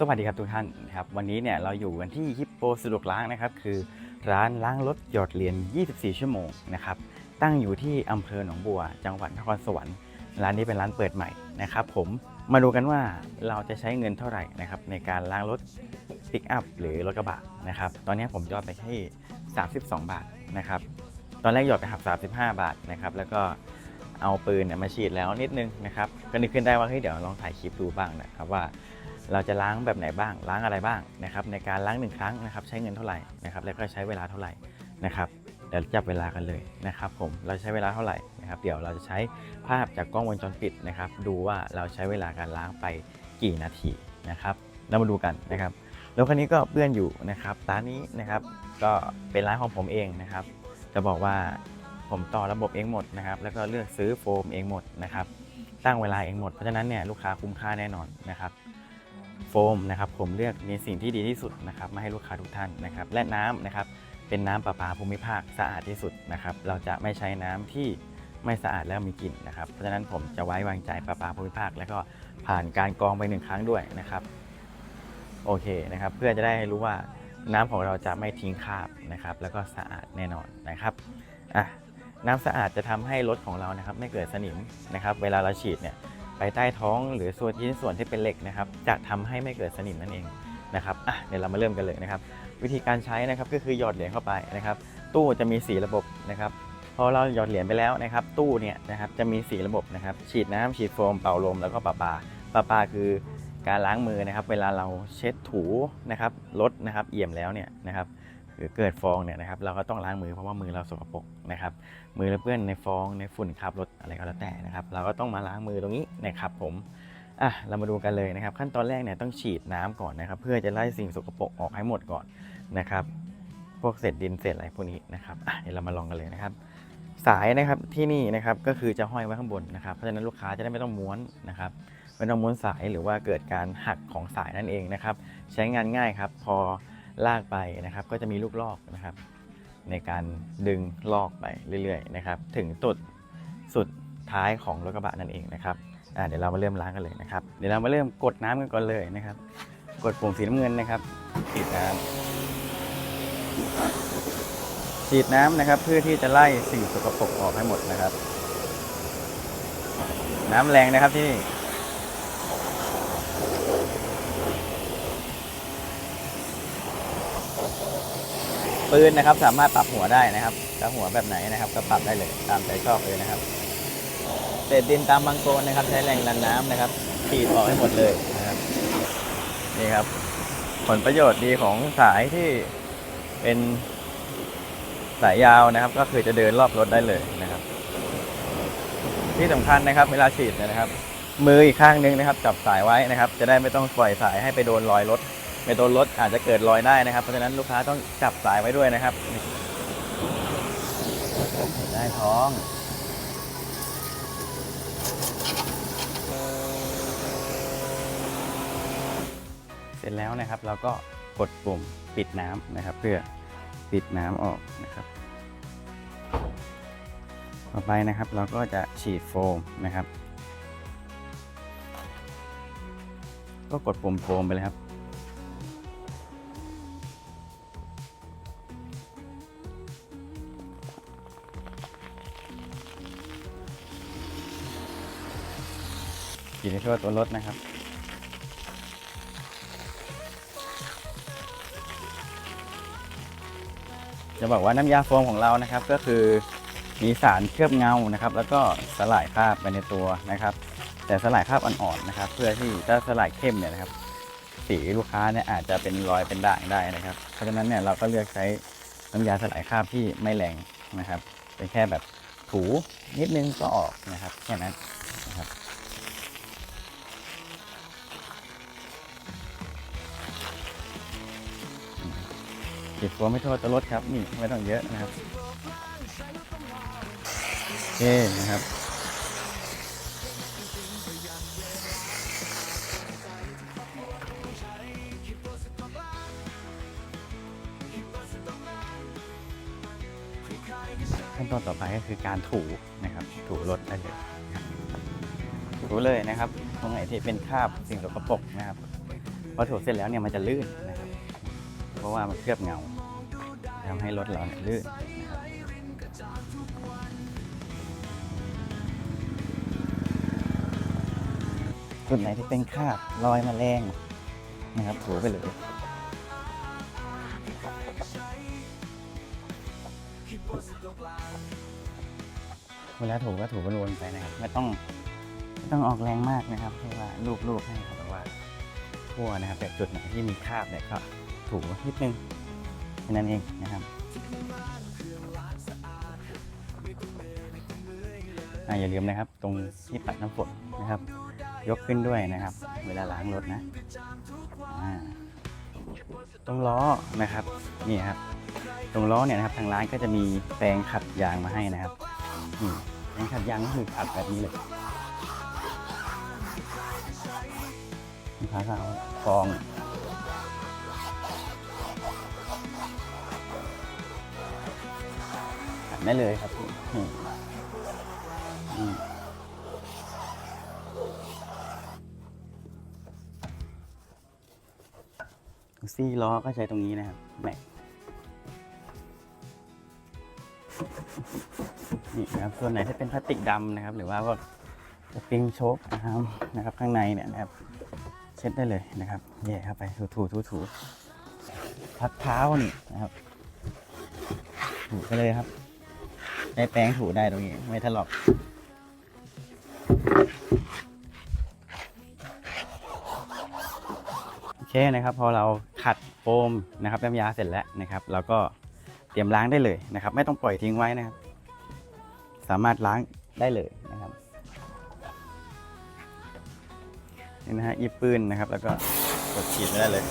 สวัสดีครับทุกท่านครับวันนี้เนี่ยเราอยู่กันที่ฮิปโปสะดวกล้างนะครับคือร้านล้างรถหยอดเหรียญ 24 ชั่วโมงนะครับตั้งอยู่ที่อำเภอหนองบัว จังหวัดนครสวรรค์ร้านนี้เป็นร้านเปิดใหม่นะครับผมมาดูกันว่าเราจะใช้เงินเท่าไหร่นะครับในการล้างรถปิกอัพหรือรถกระบะนะครับตอนนี้ผมยอดไปที่ 32 บาทนะครับตอนแรกหยอดไปหัก35 บาทนะครับแล้วก็ เอาปืนเนี่ยมาฉีดแล้วนิดนึงนะครับก็นึกขึ้นได้ว่าเฮ้ยเดี๋ยวลองถ่ายคลิปดูบ้างนะครับว่าเราจะล้างแบบไหนบ้าง ล้างอะไรบ้างนะครับในการล้างหนึ่งครั้งนะครับใช้เงินเท่าไหร่นะครับแล้วก็ใช้เวลาเท่าไหร่นะครับเดี๋ยวจับเวลากันเลยนะครับผมเราใช้เวลาเท่าไหร่นะครับเดี๋ยวเราจะใช้ภาพจากกล้องวงจรปิดนะครับดูว่าเราใช้เวลาการล้างไปกี่นาทีนะครับเรามาดูกันนะครับรถคันนี้ก็เปื้อนอยู่นะครับร้านนี้นะครับก็เป็นร้านของผมเองนะครับ จะบอกว่า ผมต่อระบบเองหมดนะครับ แล้วก็เลือกซื้อโฟมเองหมดนะครับ ตั้งเวลาเองหมด เพราะฉะนั้นเนี่ยลูกค้าคุ้มค่าแน่นอนนะครับ โฟมนะครับผมเลือกในสิ่งที่ดีที่สุดนะครับมาให้ลูกค้าทุกท่านนะครับ และน้ำนะครับเป็นน้ำประปาภูมิภาคสะอาดที่สุดนะครับ เราจะไม่ใช้น้ำที่ไม่สะอาดแล้วมีกลิ่นนะครับ เพราะฉะนั้นผมจะไว้วางใจประปาภูมิภาค แล้วก็ผ่านการกรองไปหนึ่งครั้งด้วยนะครับ โอเคนะครับ เพื่อจะได้รู้ว่าน้ำของเราจะไม่ทิ้งคราบนะครับ แล้วก็สะอาดแน่นอนนะครับอะ น้ำสะอาดจะทำให้รถของเรานะครับไม่เกิดสนิมนะครับ เวลาเราฉีดเนี่ยไปใต้ท้องหรือส่วนชิ้นส่วนที่เป็นเหล็กนะครับ จะทำให้ไม่เกิดสนิมนั่นเองนะครับอะเดี๋ยวเรามาเริ่มกันเลยนะครับ วิธีการใช้นะครับก็คือหยอดเหรียญเข้าไปนะครับ ตู้จะมีสีระบบนะครับพอเราหยอดเหรียญไปแล้วนะครับ ตู้เนี่ยนะครับจะมีสีระบบนะครับ ฉีดน้ำฉีดโฟมเป่าลมแล้วก็ปะปาปะปาคือการล้างมือนะครับ เวลาเราเช็ดถูนะครับรถนะครับเอี่ยมแล้วเนี่ยนะครับ หรือเกิดฟองเนี่ยนะครับเราก็ต้องล้างมือเพราะว่ามือเราสกปรกนะครับมือเราเปื้อนในฟองในฝุ่นคราบรถอะไรก็แล้วแต่นะครับเราก็ต้องมาล้างมือตรงนี้นะครับผมอะเรามาดูกันเลยนะครับ ขั้นตอนแรกเนี่ยต้องฉีดน้ำก่อนนะครับ เพื่อจะไล่สิ่งสกปรกออกให้หมดก่อนนะครับ พวกเศษดินเศษอะไรพวกนี้นะครับอะเดี๋ยวเรามาลองกันเลยนะครับ สายนะครับที่นี่นะครับก็คือจะห้อยไว้ข้างบนนะครับเพราะฉะนั้นลูกค้าจะได้ไม่ต้องม้วนนะครับไม่ต้องม้วนสายหรือว่าเกิดการหักของสายนั่นเองนะครับ ใช้งานง่ายครับ พอ ลากไปนะครับ ก็จะมีลูกลอกนะครับ ในการดึงลอกไปเรื่อยๆนะครับ ถึงจุดสุดท้ายของรถกระบะนั่นเองนะครับเดี๋ยวเรามาเริ่มล้างกันเลยนะครับ เดี๋ยวเรามาเริ่มกดน้ำกันก่อนเลยนะครับ กดปุ่มสีน้ำเงินนะครับฉีดน้ำฉีดน้ำนะครับ เพื่อที่จะไล่สิ่งสกปรกออกให้หมดนะครับ น้ำแรงนะครับที่นี่ ปืนนะครับสามารถปรับหัวได้นะครับจะหัวแบบไหนนะครับ ก็ปรับได้เลยตามใจชอบเลยนะครับเศษดินตามบางโกนนะครับ ใช้แรงดันน้ำนะครับฉีดออกให้หมดเลยนะครับนี่ครับ ผลประโยชน์ดีของสายที่เป็นสายยาวนะครับ ก็คือจะเดินรอบรถได้เลยนะครับ ที่สำคัญนะครับ เวลาฉีดนยนะครับ มืออีกข้างนึงนะครับ จับสายไว้นะครับ จะได้ไม่ต้องปล่อยสายให้ไปโดนรอยรถ ไปโดนรถอาจจะเกิดรอยได้นะครับ เพราะฉะนั้นลูกค้าต้องจับสายไว้ด้วยนะครับ ได้ท้อง เสร็จแล้วนะครับเราก็กดปุ่มปิดน้ำนะครับ เพื่อปิดน้ำออกนะครับ ต่อไปนะครับเราก็จะฉีดโฟมนะครับ ก็กดปุ่มโฟมไปเลยครับ ฉีดให้ทั่วตัวรถนะครับ จะบอกว่าน้ำยาโฟมของเรานะครับ ก็คือมีสารเคลือบเงานะครับ แล้วก็สลายคราบไปในตัวนะครับ แต่สลายคราบอ่อนๆนะครับ เพื่อที่ถ้าสลายเข้มเนี่ยนะครับ สีลูกค้าเนี่ยอาจจะเป็นรอยเป็นด่างได้นะครับ เพราะฉะนั้นเนี่ยเราก็เลือกใช้น้ำยาสลายคราบที่ไม่แรงนะครับเป็นแค่แบบถูนิดนึงก็ออกนะครับแค่นั้น นะครับติดตัวไม่ทั่วตัวรถครับนี่ไม่ต้องเยอะนะครับโอเคนะครับขั้นตอนต่อไปก็คือการถูนะครับ ถูรถได้เลยถูเลยนะครับตรงไหนที่เป็นคราบสิ่งสกปรกนะครับพอถูเสร็จแล้วเนี่ยมันจะลื่น รับเพราะว่ามันเคลือบเงาทำให้รถเราเนี่ยลื่นนะครับจุดไหนที่เป็นคราบรอยแมลงนะครับถูไปเลยเวลาถูก็ถูวนๆไปนะครับไม่ต้องไม่ต้องออกแรงมากนะครับเพราะว่าลูบๆให้ครับแบบว่าทั่วนะครับแต่จุดไหนที่มีคราบเนี่ยก็ ถูนิดนึงแค่นั้นเองนะครับอะอย่าลืมนะครับ ตรงที่ปัดน้ำฝนนะครับ ยกขึ้นด้วยนะครับ เวลาล้างรถนะอ่าตรงล้อนะครับนี่ครับ ตรงล้อเนี่ยนะครับทางร้านก็จะมีแปรงขัดยางมาให้นะครับนี่แปรงขัดยางก็คือขัดแบบนี้เลยลูกค้าก็เอาฟอง ได้เลยครับซี่ล้อก็ใช้ตรงนี้นะครับแม็กนี่นะครับส่วนไหนที่เป็นพลาสติกดำนะครับ หรือว่าพวกสปริงโชคนะครับนะครับ ข้างในเนี่ยนะครับ เช็ดได้เลยนะครับแย่เข้าไปถูถูถูถูพักเท้านี่นะครับถูไปเลยครับ ได้แป้งถูได้ตรงนี้ ไม่ถลอกโอเคนะครับ พอเราขัดโฟมนะครับน้ำยาเสร็จแล้วนะครับ เราก็เตรียมล้างได้เลยนะครับ ไม่ต้องปล่อยทิ้งไว้นะครับ สามารถล้างได้เลยนะครับนี่นะฮะหยิบปืนนะครับ แล้วก็กดฉีดไม่ได้เลย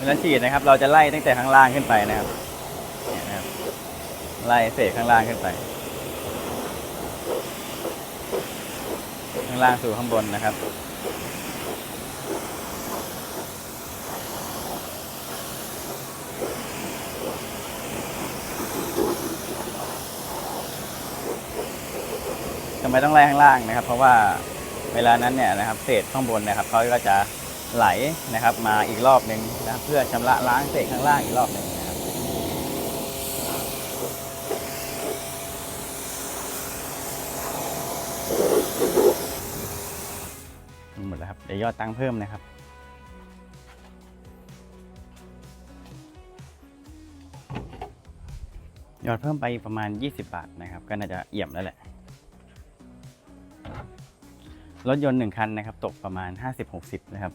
เวลาฉีดนะครับ เราจะไล่ตั้งแต่ข้างล่างขึ้นไปนะครับนะครับ ไล่เศษข้างล่างขึ้นไป ข้างล่างสู่ข้างบนนะครับทำไมต้องไล่ข้างล่างนะครับ เพราะว่าเวลานั้นเนี่ยนะครับ เศษข้างบนนะครับเขาก็จะ ไหลนะครับ มาอีกรอบหนึ่งนะครับเพื่อชำระล้างเศษข้างล่างอีกรอบหนึ่งนะครับหมดแล้วครับเดี๋ยวยอดตังค์เพิ่มนะครับยอดเพิ่มไปประมาณ 20 บาทนะครับ ก็น่าจะเอี่ยมแล้วแหละ รถยนต์หนึ่งคันนะครับ ตกประมาณ 50-60 นะครับ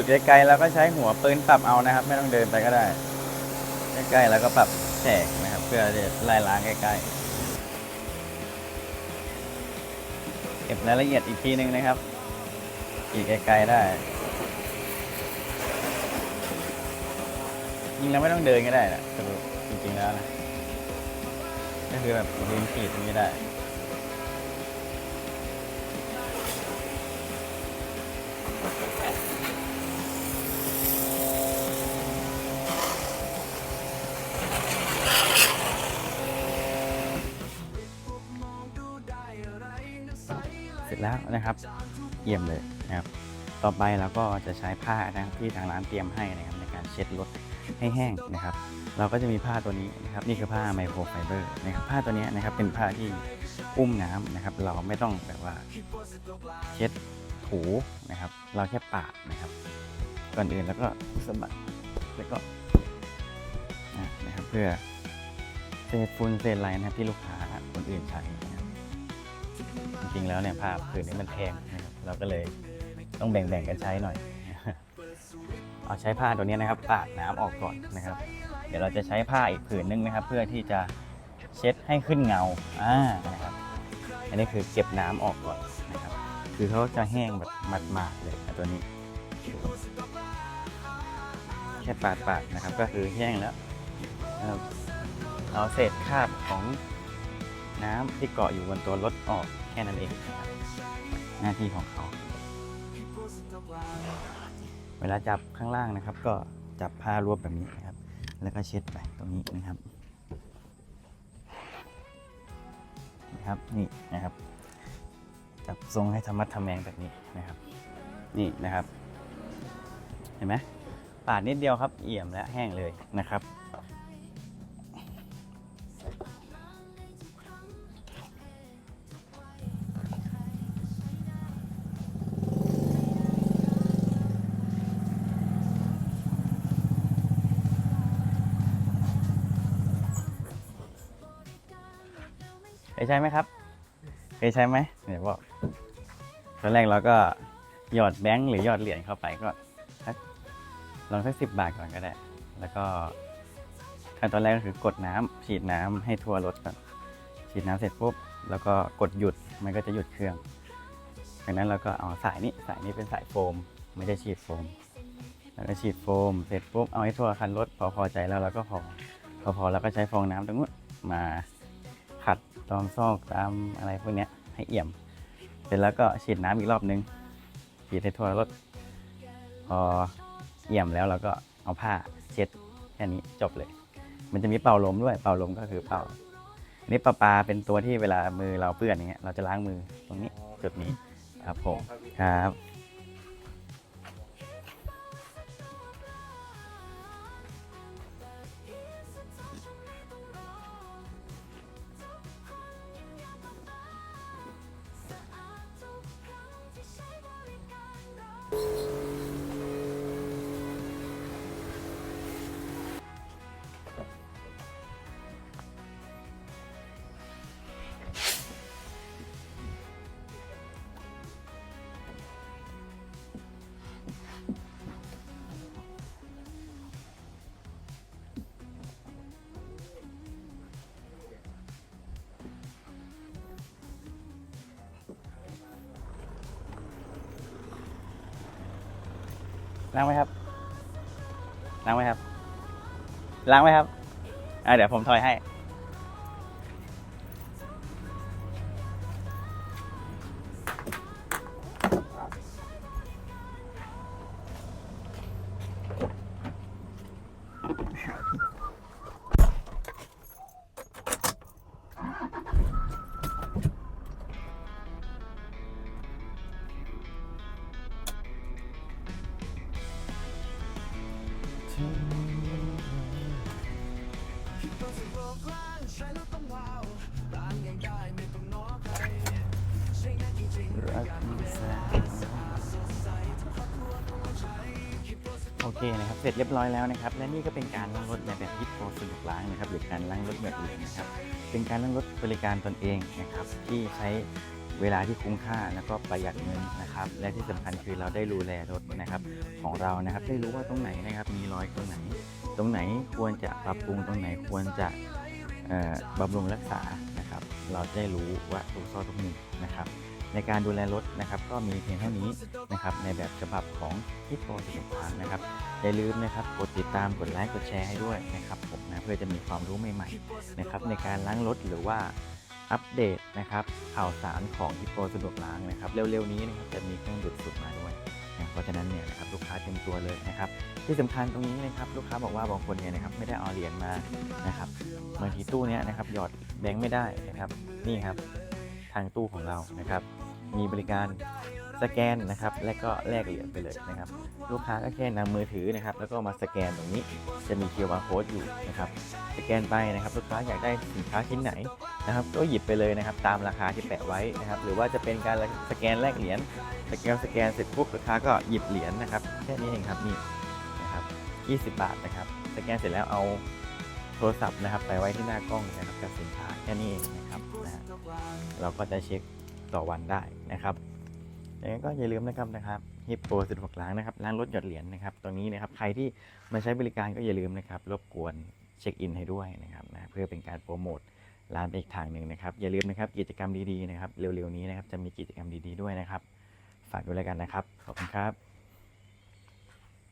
จุดไกลๆเราก็ใช้หัวปืนปรับเอานะครับ ไม่ต้องเดินไปก็ได้ ใกล้ๆแล้วก็ปรับแฉกนะครับ เพื่อจะไล่ล้างใกล้ๆเก็บรายละเอียดอีกทีนึงนะครับ อีกไกลๆได้จริงแล้วไม่ต้องเดินก็ได้นะสรุปจริงๆแล้วนะก็คือแบบยืนขีดตรงนี้ได้ นะครับเยี่ยมเลยนะครับ ต่อไปเราก็จะใช้ผ้านะครับที่ทางร้านเตรียมให้นะครับในการเช็ดรถให้แห้งนะครับ เราก็จะมีผ้าตัวนี้นะครับ นี่คือผ้าไมโครไฟเบอร์นะครับผ้าตัวนี้นะครับเป็นผ้าที่อุ้มน้ำนะครับ เราไม่ต้องแบบว่าเช็ดถูนะครับ เราแค่ปาดนะครับ ก่อนอื่นแล้วก็สะบัดแล้วก็นะครับเพื่อเศษฝุ่นเศษอะไรนะครับที่ลูกค้าคนอื่นใช้ จริงๆแล้วเนี่ยผ้าผืนนี้มันแพงนะครับเราก็เลยต้องแบ่งๆกันใช้หน่อย เอาใช้ผ้าตัวนี้นะครับปาดน้ำออกก่อนนะครับ เดี๋ยวเราจะใช้ผ้าอีกผืนนึงนะครับ เพื่อที่จะเช็ดให้ขึ้นเงาอ่านะครับอันนี้คือเก็บน้ำออกก่อนนะครับ คือเขาจะแห้งแบบหมาดๆเลยนะตัวนี้แค่ปาดปาดๆนะครับ ก็คือแห้งแล้วนะครับเอาเศษคราบของ น้ำที่เกาะอยู่บนตัวรถออกแค่นั้นเองนะครับหน้าที่ของเขา เวลาจับข้างล่างนะครับ ก็จับผ้ารวบแบบนี้นะครับ แล้วก็เช็ดไปตรงนี้นะครับนะครับนี่นะครับ จับทรงให้ธรรมัดทำแมงแบบนี้นะครับ นี่นะครับ เห็นไหมปาดนิดเดียวครับเอี่ยมและแห้งเลยนะครับ ยใช้ไหมครับเคยใช้ไหมเดี๋ยวบอกตอนแรกเราก็หยอดแบงค์หรือหยอดเหรียญเข้าไปก็ลองสักสิบบาทก่อนก็ได้ แล้วก็ขั้นตอนแรกก็คือกดน้ำฉีดน้ำให้ทั่วรถก่อน ฉีดน้ำเสร็จปุ๊บ แล้วก็กดหยุด มันก็จะหยุดเครื่อง จากนั้นเราก็เอาสายนี้ สายนี้เป็นสายโฟม ไม่ได้ฉีดโฟม แล้วก็ฉีดโฟม เสร็จปุ๊บ เอาให้ทั่วคันรถ พอพอใจแล้วเราก็พอ พอพอแล้วก็ใช้ฟองน้ำตรงนู้นมา ตอมซอกตามอะไรพวกนี้ให้เอี่ยม เสร็จแล้วก็ฉีดน้ำอีกรอบนึงฉีดให้ทั่วรถพอเอี่ยมแล้วเราก็เอาผ้าเช็ดแค่นี้จบเลย มันจะมีเป่าลมด้วยเป่าลมก็คือเป่าอันนี้ปลาปลาเป็นตัวที่เวลามือเราเปื้อนอย่างเงี้ยเราจะล้างมือตรงนี้จุดนี้ครับผมครับ ล้างไหมครับ ล้างไหมครับ ล้างไหมครับ อ่าเดี๋ยวผมถอยให้ โอเคนะครับ เสร็จเรียบร้อยแล้วนะครับ และนี่ก็เป็นการล้างรถในแบบฮิปโปสะดวกล้างนะครับ หรือการล้างรถแบบอื่นนะครับ เป็นการล้างรถบริการตนเองนะครับ ที่ใช้เวลาที่คุ้มค่าแล้วก็ประหยัดเงินนะครับ และที่สำคัญคือเราได้ดูแลรถนะครับของเรานะครับ ได้รู้ว่าตรงไหนนะครับ มีรอยตรงไหน ตรงไหนควรจะปรับปรุงตรงไหนควรจะ บำรุงรักษานะครับ เราจะได้รู้ว่าทุกซอกทุกมุมนะครับ ในการดูแลรถนะครับ ก็มีเพียงเท่านี้นะครับ ในแบบฉบับของที่โปรสิบทางนะครับอย่าลืมนะครับกดติดตามกดไลค์กดแชร์ให้ด้วยนะครับผมนะเพื่อจะมีความรู้ใหม่ๆนะครับในการล้างรถหรือว่าอัปเดตนะครับข่าวสารของฮิปโปสะดวกล้างนะครับ เร็วๆนี้นะครับจะมีเครื่องดูดฝุ่นมาด้วย นะเพราะฉะนั้นเนี่ยนะครับลูกค้าเต็มตัวเลยนะครับที่สำคัญตรงนี้นะครับลูกค้าบอกว่าบางคนเนี่ยนะครับไม่ได้เอาเหรียญมานะครับบางทีตู้เนี้ยนะครับหยอดแบงค์ไม่ได้นะครับนี่ครับทางตู้ของเรานะครับมีบริการ สแกนนะครับ และก็แลกเหรียญไปเลยนะครับ ลูกค้าก็แค่นำมือถือนะครับ แล้วก็มาสแกนตรงนี้จะมี QR code อยู่นะครับ สแกนไปนะครับ ลูกค้าอยากได้สินค้าชิ้นไหนนะครับ ก็หยิบไปเลยนะครับ ตามราคาที่แปะไว้นะครับ หรือว่าจะเป็นการสแกนแลกเหรียญสแกนสแกนเสร็จปุ๊บลูกค้าก็หยิบเหรียญนะครับแค่นี้เองครับนี่นะครับ 20 บาทนะครับ สแกนเสร็จแล้วเอาโทรศัพท์นะครับไปไว้ที่หน้ากล้องนะครับกับสินค้าแค่นี้เองนะครับนะฮะเราก็จะเช็คต่อวันได้นะครับ ยังไงก็อย่าลืมนะครับนะครับฮิปโปสะดวกล้างนะครับล้างรถหยอดเหรียญนะครับตรงนี้นะครับใครที่มาใช้บริการก็อย่าลืมนะครับรบกวนเช็คอินให้ด้วยนะครับนะเพื่อเป็นการโปรโมทร้านไปอีกทางหนึ่งนะครับ อย่าลืมนะครับกิจกรรมดีๆนะครับ เร็วๆนี้นะครับจะมีกิจกรรมดีๆด้วยนะครับ ฝากด้วยแล้วกันนะครับขอบคุณครับ